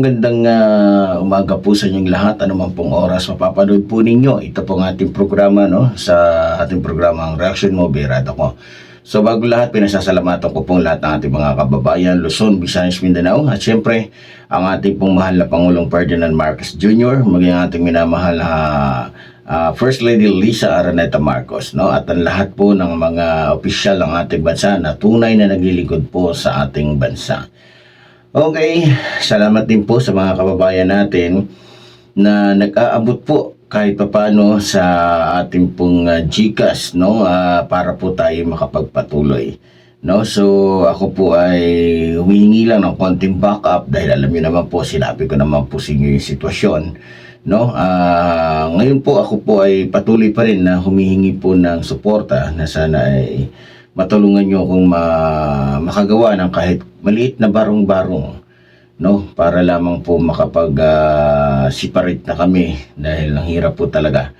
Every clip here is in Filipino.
magandang ah, umaga po sa inyong lahat. Ano man pong oras mapapanood po ninyo. Ito pong ating programa, no? Sa ating programa, ang Reaction Mo, Birada ko. So bago lahat, pinasasalamatan ko pong lahat ng ating mga kababayan, Luzon, Visayas, Mindanao. At syempre, ang ating pong mahal na Pangulong Ferdinand Marcos Jr., maging ating minamahal na ah, First Lady Lisa Araneta Marcos, no? At ang lahat po ng mga opisyal ng ating bansa na tunay na naglilingkod po sa ating bansa. Okay, salamat din po sa mga kababayan natin na nag-aabot po kahit papaano sa ating pong uh, GCash no Ah, para po tayo makapagpatuloy. No, so ako po ay humihingi lang ng konting backup dahil alam niyo naman po sinabi ko naman po sa inyo yung sitwasyon. No, Ah, ngayon po ako po ay patuloy pa rin na humihingi po ng suporta na sana ay matulungan nyo akong ma- makagawa ng kahit maliit na barong-barong no para lamang po makapag ah, separate na kami dahil ang hirap po talaga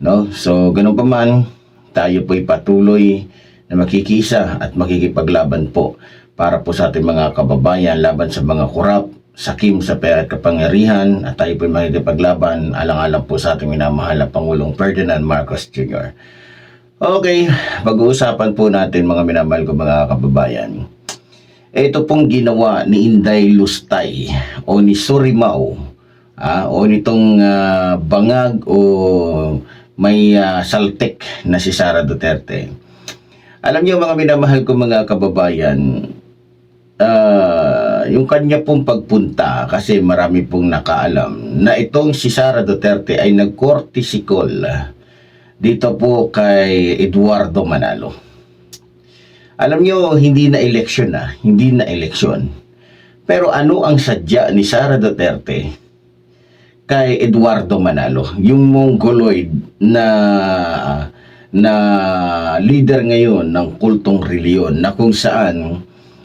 no so ganun pa man tayo po patuloy na makikisa at makikipaglaban po para po sa ating mga kababayan laban sa mga kurap sakim sa pera at kapangyarihan at tayo po makikipaglaban alang-alang po sa ating minamahal na Pangulong Ferdinand Marcos Jr. Okay, pag-uusapan po natin mga minamahal ko mga kababayan. Ito pong ginawa ni Inday Lustay o ni Surimao ah, o nitong ah, bangag o may ah, saltek na si Sara Duterte. Alam niyo mga minamahal ko mga kababayan, ah, yung kanya pong pagpunta kasi marami pong nakaalam na itong si Sara Duterte ay nagkortisikol dito po kay Eduardo Manalo. Alam nyo, hindi na eleksyon na, hindi na eleksyon. Pero ano ang sadya ni Sara Duterte kay Eduardo Manalo, yung mongoloid na na leader ngayon ng kultong reliyon na kung saan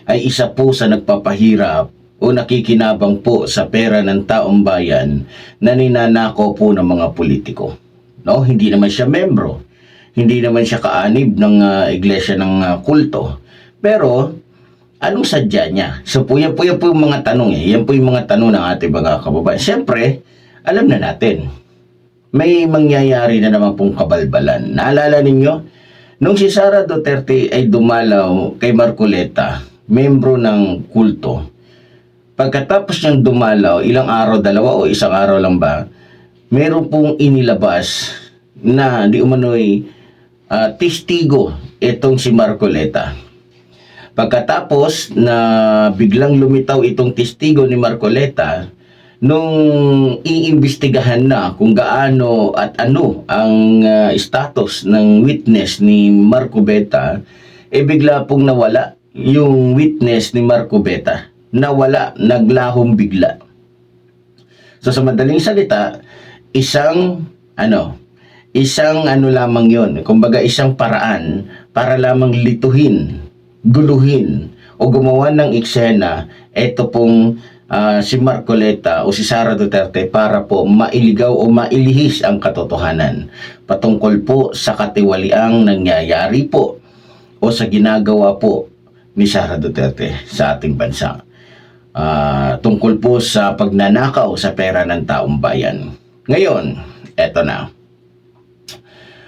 ay isa po sa nagpapahirap o nakikinabang po sa pera ng taong bayan na ninanako po ng mga politiko. No, hindi naman siya membro. Hindi naman siya kaanib ng ah, iglesia ng ah, kulto. Pero anong sadya niya? So po yan po, yan po yung mga tanong eh. Yan po yung mga tanong ng ating mga kababayan. Siyempre, alam na natin. May mangyayari na naman pong kabalbalan. Naalala ninyo? Nung si Sara Duterte ay dumalaw kay Marcoleta, membro ng kulto, pagkatapos niyang dumalaw, ilang araw, dalawa o isang araw lang ba, meron pong inilabas na di umano'y ah, testigo itong si Marcoleta. Pagkatapos na biglang lumitaw itong testigo ni Marcoleta, nung iimbestigahan na kung gaano at ano ang ah, status ng witness ni Marco Beta, eh bigla pong nawala yung witness ni Marco Beta. Nawala, naglahong bigla. So sa madaling salita, isang ano, isang ano lamang 'yon, kumbaga isang paraan para lamang lituhin, guluhin o gumawa ng eksena ito pong ah, si Marcoleta o si Sara Duterte para po mailigaw o mailihis ang katotohanan patungkol po sa katiwaliang nangyayari po o sa ginagawa po ni Sara Duterte sa ating bansa. Ah, tungkol po sa pagnanakaw sa pera ng taong bayan. Ngayon, eto na.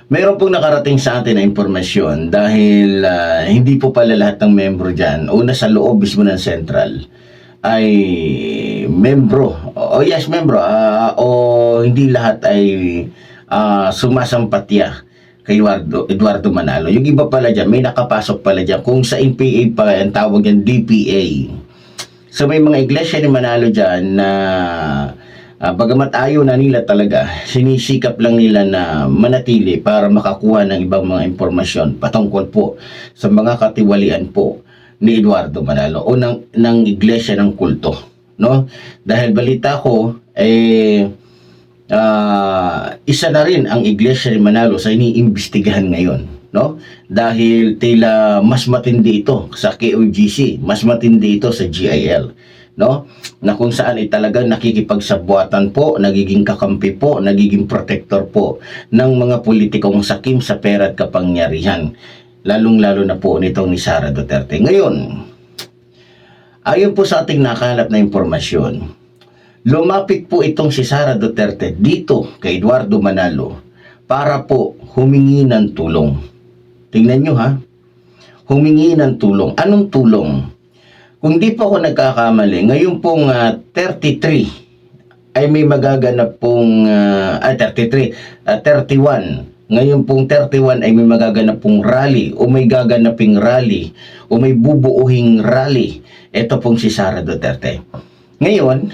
Mayroon pong nakarating sa atin na impormasyon dahil ah, hindi po pala lahat ng membro dyan, una sa loob mismo ng Central, ay membro. O yes, membro. ah, o hindi lahat ay ah, sumasampatya kay Eduardo, Eduardo Manalo. Yung iba pala dyan, may nakapasok pala dyan. Kung sa NPA pa, ang tawag yan DPA. So may mga iglesia ni Manalo dyan na ah, bagamat ayaw na nila talaga, sinisikap lang nila na manatili para makakuha ng ibang mga impormasyon patungkol po sa mga katiwalian po ni Eduardo Manalo o ng, ng iglesia ng kulto. No? Dahil balita ko, eh, ah, isa na rin ang iglesia ni Manalo sa iniimbestigahan ngayon. No? Dahil tila mas matindi ito sa KOGC, mas matindi ito sa GIL. No? Na kung saan ay talagang nakikipagsabuatan po, nagiging kakampi po, nagiging protector po ng mga politikong sakim sa pera at kapangyarihan. Lalong-lalo na po nitong ni Sara Duterte. Ngayon, ayon po sa ating nakalap na impormasyon, lumapit po itong si Sara Duterte dito kay Eduardo Manalo para po humingi ng tulong. Tingnan nyo ha, humingi ng tulong. Anong tulong? Kung di po ako nagkakamali, ngayon pong ah, 33 ay may magaganap pong, ah, ah, 33, ah, 31. Ngayon pong 31 ay may magaganap pong rally o may gaganaping rally o may bubuuhing rally. Ito pong si Sara Duterte. Ngayon,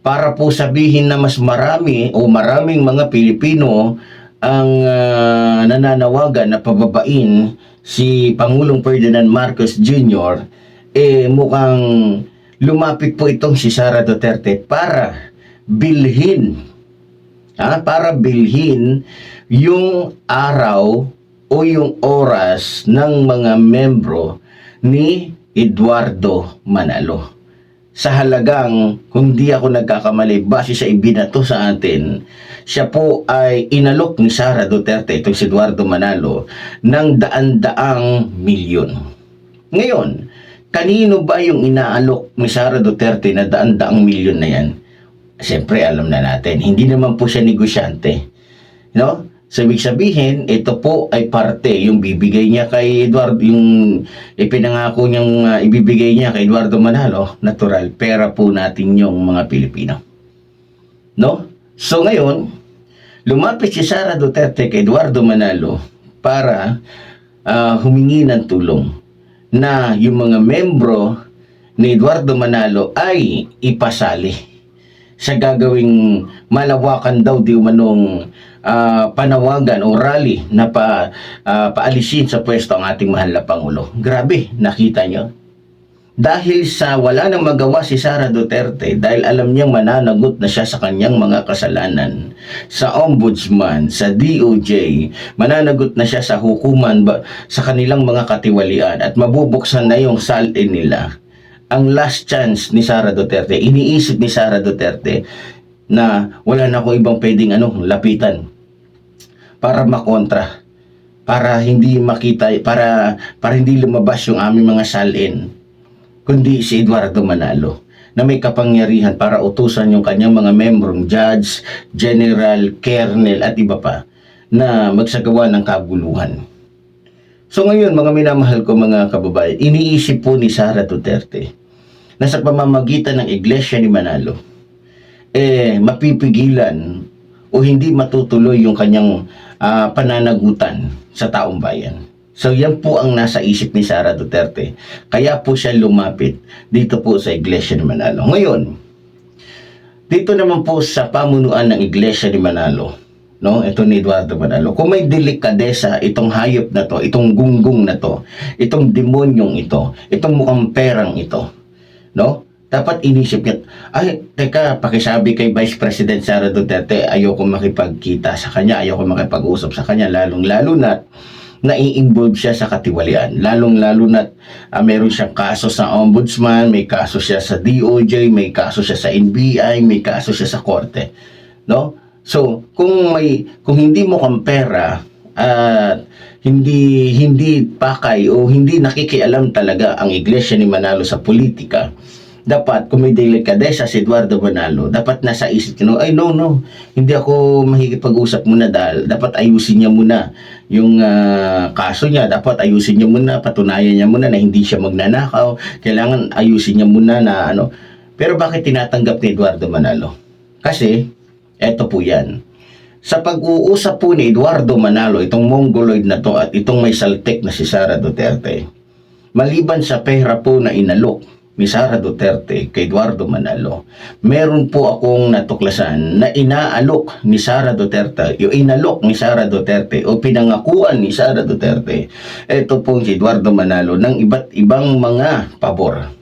para po sabihin na mas marami o maraming mga Pilipino ang ah, nananawagan na pababain si Pangulong Ferdinand Marcos Jr., eh mukhang lumapit po itong si Sara Duterte para bilhin ha, para bilhin yung araw o yung oras ng mga membro ni Eduardo Manalo. Sa halagang, kung di ako nagkakamali, base sa ibinato sa atin, siya po ay inalok ni Sara Duterte, itong si Eduardo Manalo, ng daan-daang milyon. Ngayon, kanino ba yung inaalok ni Sara Duterte na daan-daang milyon na yan? Siyempre, alam na natin, hindi naman po siya negosyante. No? So, ibig sabihin, ito po ay parte, yung bibigay niya kay Eduardo, yung ipinangako niyang uh, ibibigay niya kay Eduardo Manalo, natural, pera po natin yung mga Pilipino. No? So, ngayon, lumapit si Sara Duterte kay Eduardo Manalo para ah, humingi ng tulong na yung mga membro ni Eduardo Manalo ay ipasali sa gagawing malawakan daw di umanong ah, panawagan o rally na pa, ah, paalisin sa pwesto ang ating mahal na Pangulo. Grabe, nakita nyo? Dahil sa wala nang magawa si Sara Duterte dahil alam niyang mananagot na siya sa kanyang mga kasalanan sa ombudsman, sa DOJ, mananagot na siya sa hukuman ba, sa kanilang mga katiwalian at mabubuksan na yung salin nila. Ang last chance ni Sara Duterte, iniisip ni Sara Duterte na wala na akong ibang pwedeng ano, lapitan para makontra para hindi makita para para hindi lumabas yung aming mga salin kundi si Eduardo Manalo na may kapangyarihan para utusan yung kanyang mga membrong judge, general, colonel at iba pa na magsagawa ng kaguluhan. So ngayon mga minamahal ko mga kababayan, iniisip po ni Sara Duterte na sa pamamagitan ng Iglesia ni Manalo, eh mapipigilan o hindi matutuloy yung kanyang ah, pananagutan sa taong bayan. So yan po ang nasa isip ni Sara Duterte. Kaya po siya lumapit dito po sa Iglesia ni Manalo. Ngayon, dito naman po sa pamunuan ng Iglesia ni Manalo, no? Ito ni Eduardo Manalo. Kung may delikadesa itong hayop na to, itong gunggong na to, itong demonyong ito, itong mukhang perang ito, no? Dapat inisip niya, ay, teka, pakisabi kay Vice President Sara Duterte, ayoko makipagkita sa kanya, ayoko makipag-usap sa kanya, lalong-lalo na nai-involve siya sa katiwalian. Lalong-lalo na ah, meron siyang kaso sa ombudsman, may kaso siya sa DOJ, may kaso siya sa NBI, may kaso siya sa korte. No? So, kung may kung hindi mo kang pera at hindi hindi pakay o hindi nakikialam talaga ang iglesia ni Manalo sa politika, dapat kung may delikadesa si Eduardo Manalo, dapat nasa isip niya, ay no, no, hindi ako mahikipag-usap muna dahil dapat ayusin niya muna yung ah, kaso niya, dapat ayusin niya muna, patunayan niya muna na hindi siya magnanakaw, kailangan ayusin niya muna na ano. Pero bakit tinatanggap ni Eduardo Manalo? Kasi, eto po yan. Sa pag-uusap po ni Eduardo Manalo, itong mongoloid na to at itong may saltek na si Sara Duterte, maliban sa pera po na inalok ni Sara Duterte kay Eduardo Manalo, meron po akong natuklasan na inaalok ni Sara Duterte, yung inalok ni Sara Duterte o pinangakuan ni Sara Duterte, ito po si Eduardo Manalo ng iba't ibang mga pabor.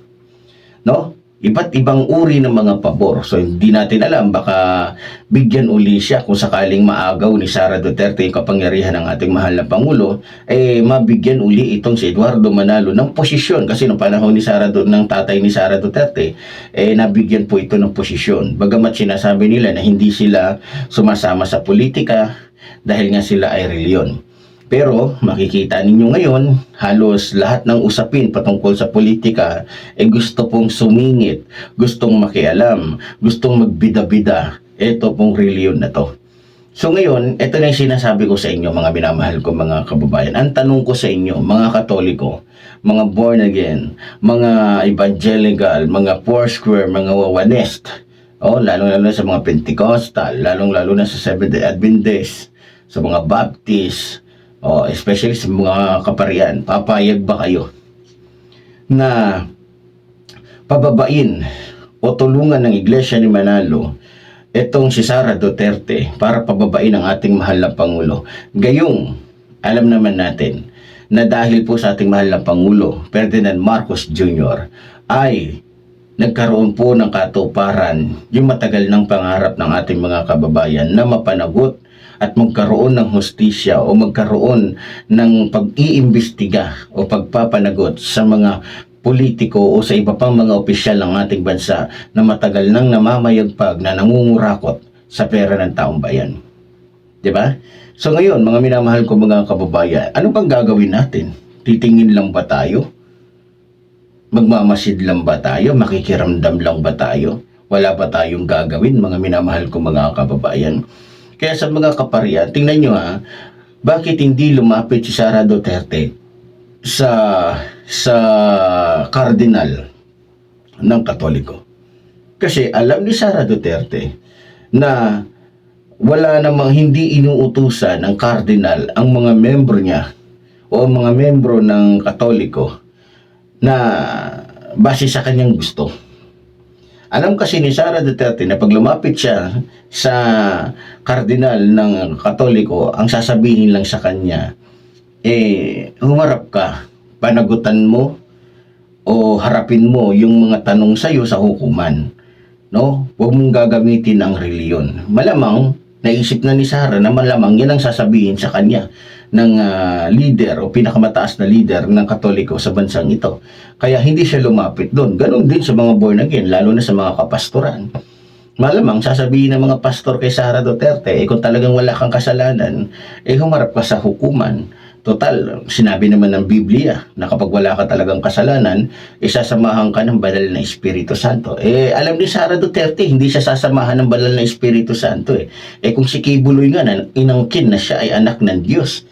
No? Iba't ibang uri ng mga pabor. So, hindi natin alam, baka bigyan uli siya kung sakaling maagaw ni Sara Duterte yung kapangyarihan ng ating mahal na Pangulo, eh, mabigyan uli itong si Eduardo Manalo ng posisyon. Kasi noong panahon ni Sara, ng tatay ni Sara Duterte, eh, nabigyan po ito ng posisyon. Bagamat sinasabi nila na hindi sila sumasama sa politika dahil nga sila ay reliyon. Pero makikita ninyo ngayon, halos lahat ng usapin patungkol sa politika ay gusto pong sumingit, gustong makialam, gustong magbida-bida. Ito pong reliyon na to. So ngayon, ito na yung sinasabi ko sa inyo mga minamahal ko mga kababayan. Ang tanong ko sa inyo, mga katoliko, mga born again, mga evangelical, mga foursquare, mga wawanest, oh, lalong-lalo sa mga Pentecostal, lalong-lalo na sa Seventh-day Adventist, sa mga Baptist, oh, especially sa mga kaparian, papayag ba kayo na pababain o tulungan ng Iglesia ni Manalo itong si Sara Duterte para pababain ang ating mahal na Pangulo. Gayong, alam naman natin na dahil po sa ating mahal na Pangulo, Ferdinand Marcos Jr., ay nagkaroon po ng katuparan yung matagal ng pangarap ng ating mga kababayan na mapanagot at magkaroon ng hustisya o magkaroon ng pag-iimbestiga o pagpapanagot sa mga politiko o sa iba pang mga opisyal ng ating bansa na matagal nang namamayagpag na nangungurakot sa pera ng taong bayan. 'Di ba? So ngayon, mga minamahal ko mga kababayan, ano bang gagawin natin? Titingin lang ba tayo? Magmamasid lang ba tayo? Makikiramdam lang ba tayo? Wala ba tayong gagawin, mga minamahal ko mga kababayan? Kaya sa mga kaparian, tingnan nyo ha, bakit hindi lumapit si Sara Duterte sa sa cardinal ng Katoliko? Kasi alam ni Sara Duterte na wala namang hindi inuutusan ng cardinal ang mga membro niya o mga membro ng Katoliko na base sa kanyang gusto. Alam kasi ni Sara Duterte na pag lumapit siya sa kardinal ng Katoliko, ang sasabihin lang sa kanya, eh, humarap ka, panagutan mo, o harapin mo yung mga tanong sa'yo sa hukuman. No? Huwag mong gagamitin ang reliyon. Malamang, naisip na ni Sara na malamang yan ang sasabihin sa kanya ng ah, leader o pinakamataas na leader ng Katoliko sa bansang ito. Kaya hindi siya lumapit doon. Ganon din sa mga born again, lalo na sa mga kapastoran. Malamang sasabihin ng mga pastor kay Sara Duterte, eh kung talagang wala kang kasalanan, eh humarap ka sa hukuman. Total, sinabi naman ng Biblia na kapag wala ka talagang kasalanan, isasamahan ka ng banal na Espiritu Santo. Eh, alam ni Sara Duterte, hindi siya sasamahan ng banal na Espiritu Santo eh. Eh kung si Kibuloy nga, na, inangkin na siya ay anak ng Diyos.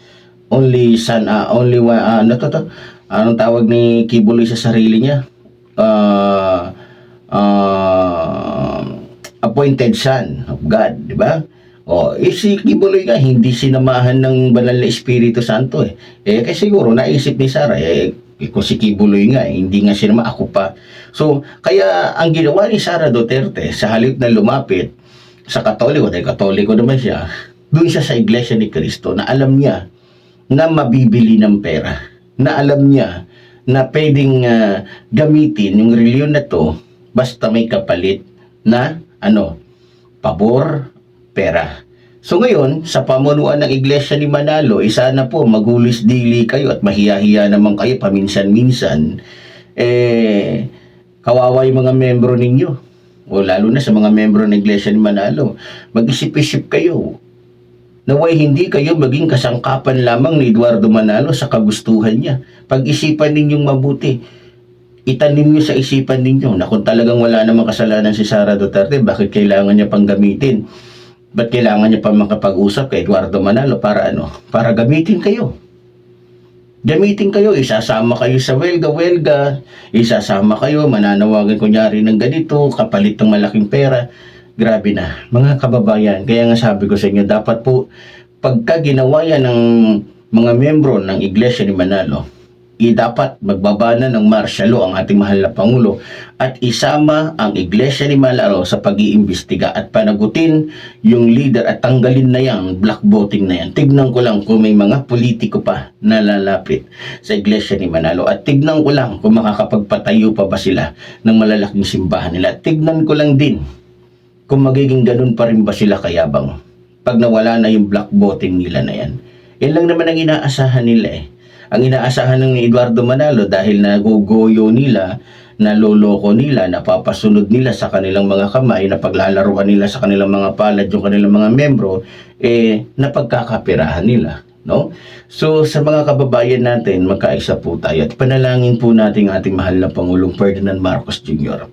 Only son, ah, only one, ah, ano to to? Anong tawag ni Kibuloy sa sarili niya? Ah, ah, appointed son of God, di ba? O, eh, si Kibuloy nga, hindi sinamahan ng banal na Espiritu Santo eh. Eh, kasi siguro, naisip ni Sarah, eh, eh, kung si Kibuloy nga, eh, hindi nga sinama, ako pa. So, kaya ang ginawa ni Sara Duterte, sa halip na lumapit sa Katoliko, dahil Katoliko naman siya, doon siya sa Iglesia ni Cristo na alam niya na mabibili ng pera. Na alam niya na pwedeng ah, gamitin yung reliyon na to basta may kapalit na ano, pabor, pera. So ngayon, sa pamunuan ng Iglesia ni Manalo, isa na po maghulis dili kayo at mahiya-hiya naman kayo paminsan-minsan, eh, kawawa yung mga membro ninyo. O lalo na sa mga membro ng Iglesia ni Manalo, mag-isip-isip kayo. Naway hindi kayo maging kasangkapan lamang ni Eduardo Manalo sa kagustuhan niya. Pag-isipan ninyong mabuti. Itanim niyo sa isipan ninyo na kung talagang wala namang kasalanan si Sara Duterte, bakit kailangan niya pang gamitin? Ba't kailangan niya pa makapag-usap kay Eduardo Manalo para ano? Para gamitin kayo. Gamitin kayo, isasama kayo sa welga-welga, isasama kayo, mananawagan kunyari ng ganito, kapalit ng malaking pera. Grabe na. Mga kababayan, kaya nga sabi ko sa inyo, dapat po, pagka ginawa yan ng mga membro ng Iglesia ni Manalo, dapat magbaba na ng martial law ang ating mahal na Pangulo at isama ang Iglesia ni Manalo sa pag-iimbestiga at panagutin yung leader at tanggalin na yan, black voting na yan. Tignan ko lang kung may mga politiko pa na lalapit sa Iglesia ni Manalo at tignan ko lang kung makakapagpatayo pa ba sila ng malalaking simbahan nila. Tignan ko lang din kung magiging ganun pa rin ba sila kayabang pag nawala na yung black voting nila na yan. Yan lang naman ang inaasahan nila eh. Ang inaasahan ng Eduardo Manalo dahil nagugoyo nila, naloloko nila, napapasunod nila sa kanilang mga kamay, napaglalaruan nila sa kanilang mga palad yung kanilang mga membro, eh, napagkakapirahan nila. no? So sa mga kababayan natin, magkaisa po tayo at panalangin po natin ating mahal na Pangulong Ferdinand Marcos Jr.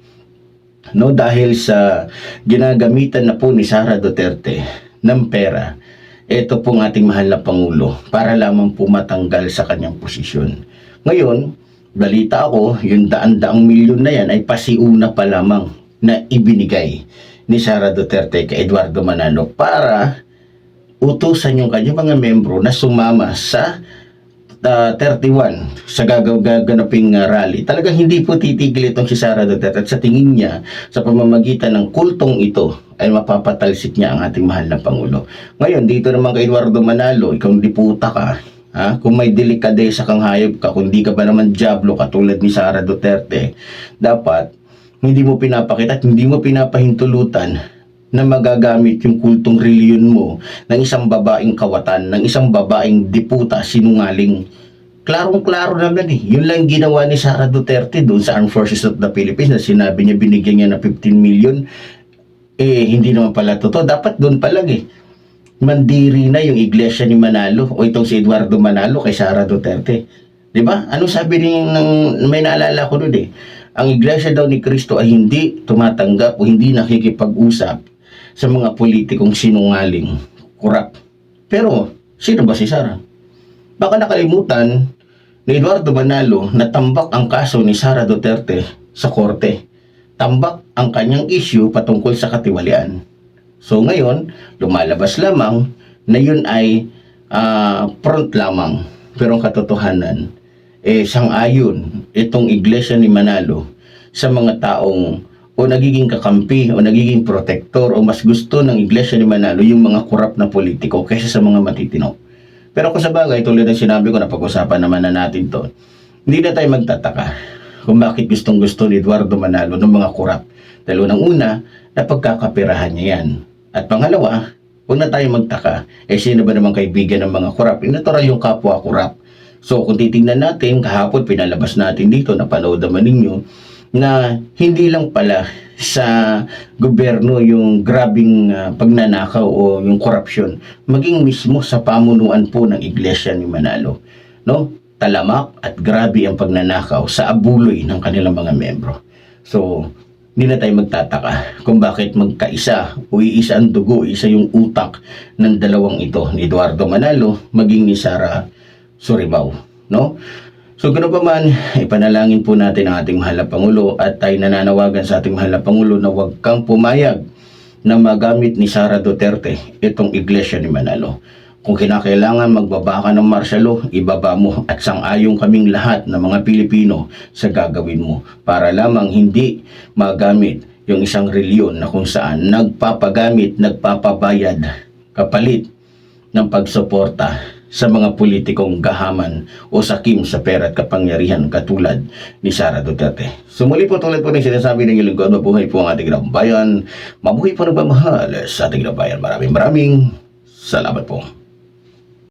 No, dahil sa ginagamitan na po ni Sara Duterte ng pera, ito pong ating mahal na Pangulo para lamang po matanggal sa kanyang posisyon. Ngayon, balita ako, yung daan-daang milyon na yan ay pasiuna pa lamang na ibinigay ni Sara Duterte kay Eduardo Manalo para utusan yung kanyang mga membro na sumama sa ah, 31 sa gaganaping ah, rally. Talagang hindi po titigil itong si Sara Duterte at sa tingin niya sa pamamagitan ng kultong ito ay mapapatalsik niya ang ating mahal na Pangulo. Ngayon, dito naman kay Eduardo Manalo, ikaw diputa ka, ha? kung may delikadesa kang hayop ka, kung di ka ba naman diablo katulad ni Sara Duterte, dapat hindi mo pinapakita at hindi mo pinapahintulutan na magagamit yung kultong reliyon mo ng isang babaeng kawatan, ng isang babaeng diputa, sinungaling. Klarong-klaro naman eh. Yun lang ginawa ni Sara Duterte doon sa Armed Forces of the Philippines na sinabi niya binigyan niya ng 15 million. Eh, hindi naman pala totoo. Dapat doon pa lang eh. Mandiri na yung iglesia ni Manalo o itong si Eduardo Manalo kay Sara Duterte. ba? Ano sabi ni ng may naalala ko doon eh. Ang iglesia daw ni Kristo ay hindi tumatanggap o hindi nakikipag-usap sa mga politikong sinungaling, kurap. Pero, sino ba si Sara? Baka nakalimutan ni Eduardo Manalo na tambak ang kaso ni Sara Duterte sa korte. Tambak ang kanyang issue patungkol sa katiwalian. So ngayon, lumalabas lamang na yun ay ah, front lamang. Pero ang katotohanan, eh, sang-ayon itong iglesia ni Manalo sa mga taong o nagiging kakampi o nagiging protektor o mas gusto ng iglesia ni Manalo yung mga kurap na politiko kaysa sa mga matitino. Pero kung sa bagay, tulad ng sinabi ko na pag-usapan naman na natin to, hindi na tayo magtataka kung bakit gustong gusto ni Eduardo Manalo ng mga kurap. Dahil unang-una, napagkakapirahan niya yan. At pangalawa, huwag na tayo magtaka, eh sino ba naman kaibigan ng mga kurap? Eh, natural yung kapwa kurap. So kung titingnan natin, kahapon pinalabas natin dito, napanood naman ninyo, na hindi lang pala sa gobyerno yung grabing ah, pagnanakaw o yung korupsyon, maging mismo sa pamunuan po ng iglesia ni Manalo. No? Talamak at grabe ang pagnanakaw sa abuloy ng kanilang mga membro. So, hindi na tayo magtataka kung bakit magkaisa o iisa ang dugo, isa yung utak ng dalawang ito, ni Eduardo Manalo, maging ni Sara Suribao. No? So ganoon pa man, ipanalangin po natin ang ating mahal na Pangulo at tayo nananawagan sa ating mahal na Pangulo na huwag kang pumayag na magamit ni Sara Duterte itong iglesia ni Manalo. Kung kinakailangan magbaba ka ng martial law, ibaba mo at sang-ayong kaming lahat ng mga Pilipino sa gagawin mo para lamang hindi magamit yung isang reliyon na kung saan nagpapagamit, nagpapabayad kapalit ng pagsuporta sa mga politikong gahaman o sakim sa pera at kapangyarihan katulad ni Sara Duterte. Sumuli po tulad po ng sinasabi ng ilang mabuhay po ang ating bayan, mabuhay po na ba mahal sa ating bayan. Maraming maraming salamat po.